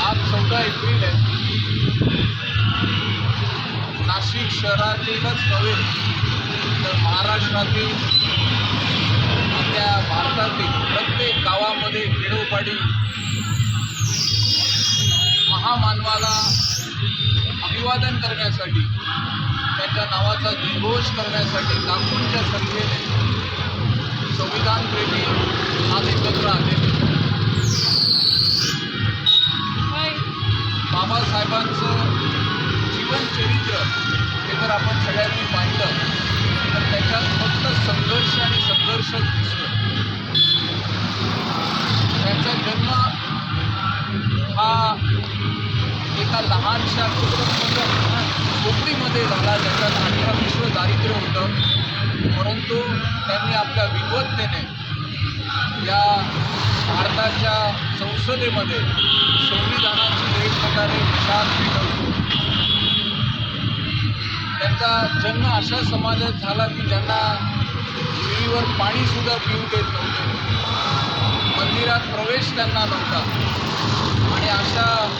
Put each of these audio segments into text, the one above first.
आज चौदा एप्रिल आहे. नाशिक शहरातीलच नव्हे तर महाराष्ट्रातील आपल्या भारतातील प्रत्येक गावामध्ये खेडोपाडी महामानवाला अभिवादन करण्यासाठी त्याच्या नावाचा जल्लोष करण्यासाठी लाखोंच्या संख्येने संविधानप्रेमी आज एकत्र आलेले बाबासाहेबांचं जीवनचरित्र हे जर आपण सगळ्यांनी पाहिलं तर त्याच्यात फक्त संघर्ष आणि संघर्ष दिसतो त्यांचा जन्म एका लहानशा झोपडीमध्ये झाला ज्याच्यात अठरा विश्व दारिद्र्य होतं. परंतु त्यांनी आपल्या विद्वत्तेने या भारताच्या संसदेमध्ये संविधानाची एक प्रकारे विचार पेटवली त्यांचा जन्म अशा समाजात झाला की ज्यांना विहिरीवर पाणीसुद्धा पिऊ देत नव्हते. मंदिरात प्रवेश त्यांना नव्हता. आणि अशा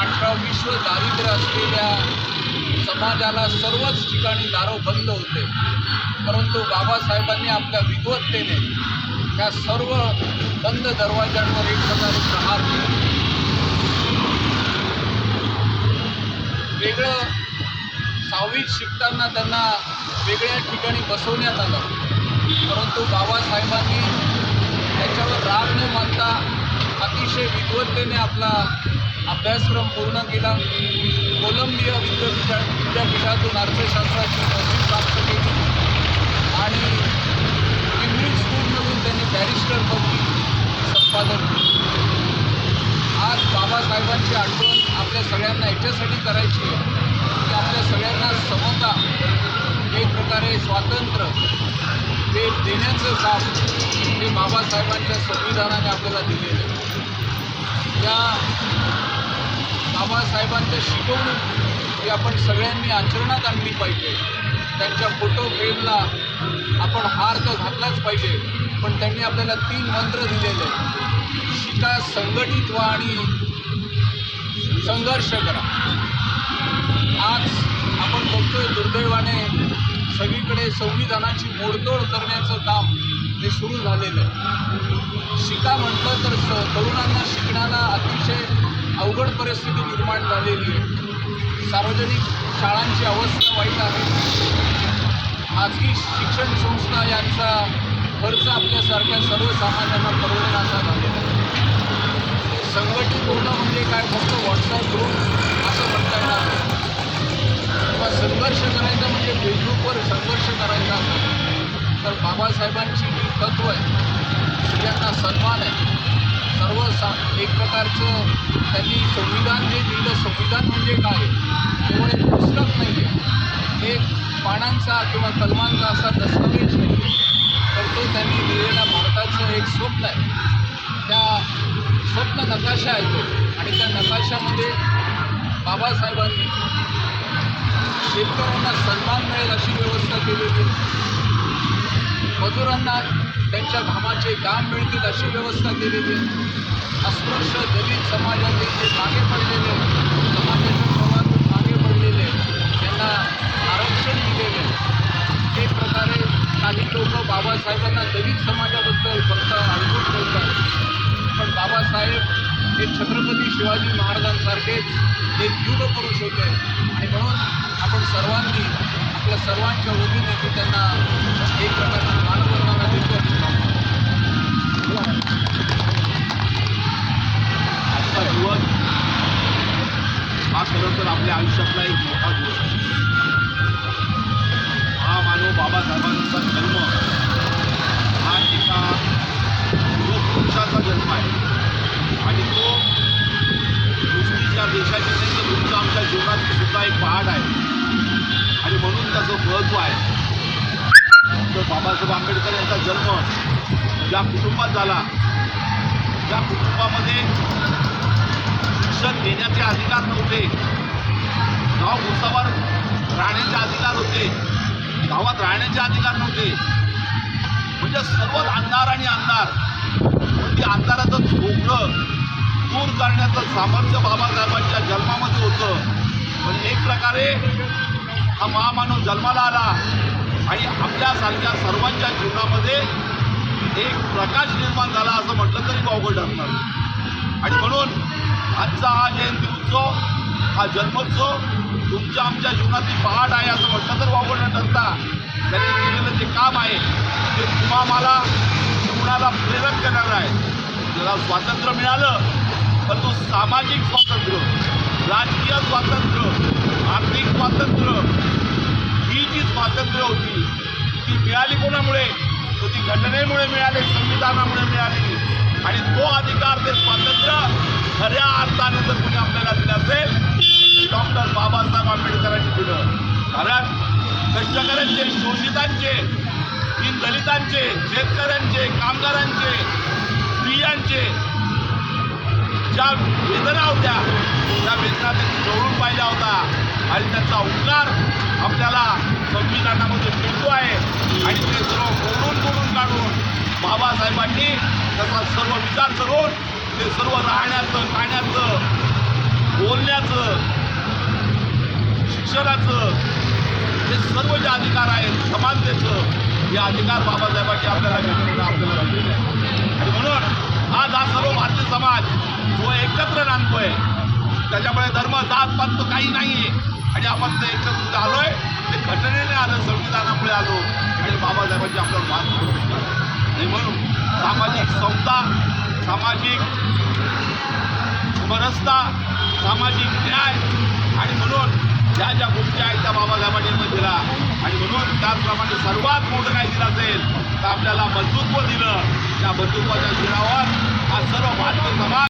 अठरा विश्व दारिद्र्य असलेल्या समाजाला सर्वच ठिकाणी दारं बंद होते. परंतु बाबासाहेबांनी आपल्या विद्वत्तेने त्या सर्व बंद दरवाज्यांवर एक प्रकारे प्रहार केला. वेगळं सहावीत शिकताना त्यांना वेगळ्या ठिकाणी बसवण्यात आलं. परंतु बाबासाहेबांनी त्याच्यावर राग न मानता अतिशय विद्वत्तेने आपला अभ्यासक्रम पूर्ण केला. कोलंबिया विद्यापीठा विद्यापीठातून अर्थशास्त्राची पदवी प्राप्त केली. आणि इंग्लिश स्कूलमधून त्यांनी बॅरिस्टर पदवी संपादन आज बाबासाहेबांची आठवण आपल्या सगळ्यांना याच्यासाठी करायची आहे की आपल्या सगळ्यांना समता एक प्रकारे स्वातंत्र्य हे देण्याचं काम हे बाबासाहेबांच्या संविधानाने आपल्याला दिलेलं आहे. या बाबासाहेबांच्या शिकवणूक ही आपण सगळ्यांनी आचरणात आणली पाहिजे. त्यांच्या फोटो फ्रेमला आपण हार तर घातलाच पाहिजे पण त्यांनी आपल्याला तीन मंत्र दिलेले शिका संघटित व्हा आणि संघर्ष करा. आज आपण बघतोय दुर्दैवाने सगळीकडे संविधानाची मोडतोड करण्याचं काम हे सुरू झालेलं आहे. शिका म्हटलं तर स तरुणांना शिकणार अवघड परिस्थिती निर्माण झालेली आहे. सार्वजनिक शाळांची अवस्था वाईट आहे. खाजगी शिक्षण संस्था यांचा खर्च आपल्यासारख्या सर्वसामान्यांना परवडण्याचा झालेला आहे. संघटित होणं म्हणजे काय? फक्त व्हॉट्सअप ग्रुप असं म्हणता येणार किंवा संघर्ष करायचा म्हणजे फेसबुकवर संघर्ष करायचा तर बाबासाहेबांची जी तत्व आहे स्त्रियांना सन्मान आहे. सर्व सा एक प्रकारचं त्यांनी संविधान जे लिहिलं संविधान म्हणजे काय? केवळ एक पुस्तक नाही आहे एक पानांचा किंवा कलमांचा असा दस्तावेज नाही. तर तो त्यांनी लिहिलेला भारताचं एक स्वप्न आहे. त्या स्वप्न नकाशा आहे तो. आणि त्या नकाशामध्ये बाबासाहेबांनी शेतकऱ्यांना सन्मान मिळेल अशी व्यवस्था केलेली मजुरांना त्यांच्या घामाचे दाम मिळतील अशी व्यवस्था केलेली अस्पृश्य दलित समाजातील जे मागे पडलेले समाजाच्या प्रवाहातून मागे पडलेले त्यांना आरक्षण दिलेले एक प्रकारे काही लोक बाबासाहेबांना दलित समाजाबद्दल फक्त अडकून ठेवतात पण बाबासाहेब हे छत्रपती शिवाजी महाराजांसारखेच एक युगपुरुष होते. आणि म्हणून आपण सर्वांनी आपल्या सर्वांच्या वतीने त्यांना एक प्रकारची मानवंदना आजचा दिवस हा खरं तर आपल्या आयुष्यातला एक मोठा दिवस आहे हा मानव बाबासाहेबांचा जन्म हा. एका युगपुरुषाचा जन्म आहे आणि तो नुसतीच्या देशाची डॉक्टर बाबासाहेब आंबेडकर यांचा जन्म ज्या कुटुंबात झाला. त्या कुटुंबामध्ये शिक्षण घेण्याचे अधिकार नव्हते. गाव भुसावर राहण्याचे अधिकार होते. गावात राहण्याचे अधिकार नव्हते. म्हणजे सर्वच अंधार आणि अंधार म्हणजे अंधाराचं झोपडं दूर करण्याचं सामर्थ्य बाबासाहेबांच्या जन्मामध्ये होतं. पण एक प्रकारे हा महामानव जन्माला आला. आणि आपल्यासारख्या सर्वांच्या जीवनामध्ये एक प्रकाश निर्माण झाला असं म्हटलं तरी अवघड ठरणार आणि म्हणून आजचा हा जयंती उत्सव हा जन्मोत्सव तुमच्या आमच्या जीवनातील पहाट आहे असं म्हटलं तर वावड न ठरता त्यांनी केलेलं जे काम आहे ते तुम्हा मला जीवनाला प्रेरक करणार आहे. ज्याला स्वातंत्र्य मिळालं पण तो सामाजिक स्वातंत्र्य राजकीय स्वातंत्र्य आर्थिक स्वातंत्र्य स्वातंत्र्य होती. ती मिळाली कोणामुळे? तो ती घटनेमुळे मिळाली संविधानामुळे मिळाली. आणि तो अधिकार ते स्वातंत्र्य खऱ्या अर्थाने जर कोणी आपल्याला दिलं असेल डॉक्टर बाबासाहेब आंबेडकरांनी दिलं. कारण कष्टकऱ्यांचे शोषितांचे दीन दलितांचे शेतकऱ्यांचे कामगारांचे स्त्रियांचे ज्या वेदना होत्या त्या वेदना त्यांनी जवळून पाहिल्या होता आणि त्याचा उद्गार आपल्याला संविधानामध्ये मिळतो आहे. आणि ते सर्व मोडून तोडून काढून बाबासाहेबांनी त्याचा सर्व विचार करून ते सर्व राहण्याचं खाण्याचं बोलण्याचं शिक्षणाचं हे सर्व जे अधिकार आहेत समानतेचं हे अधिकार बाबासाहेबांनी आपल्याला घटनेला आपल्याला आणि म्हणून आज हा सर्व भारतीय समाज जो एकत्र नांदतोय त्याच्यामुळे धर्म जात पात काही नाही आहे आणि आपण ते एकत्र आलोय घटनेने आलं संविधानामुळे आलो. आणि बाबासाहेबांची आपल्याला मान आणि म्हणून सामाजिक समता सामाजिक समरसता सामाजिक न्याय आणि म्हणून ज्या ज्या गोष्टी आहेत त्या बाबासाहेबांनी निर्णय दिला आणि म्हणून त्याचप्रमाणे सर्वात मोठं काय दिलं असेल तर आपल्याला बंधुत्व दिलं. त्या बंधुत्वाच्या शिरावर हा सर्व भारतीय समाज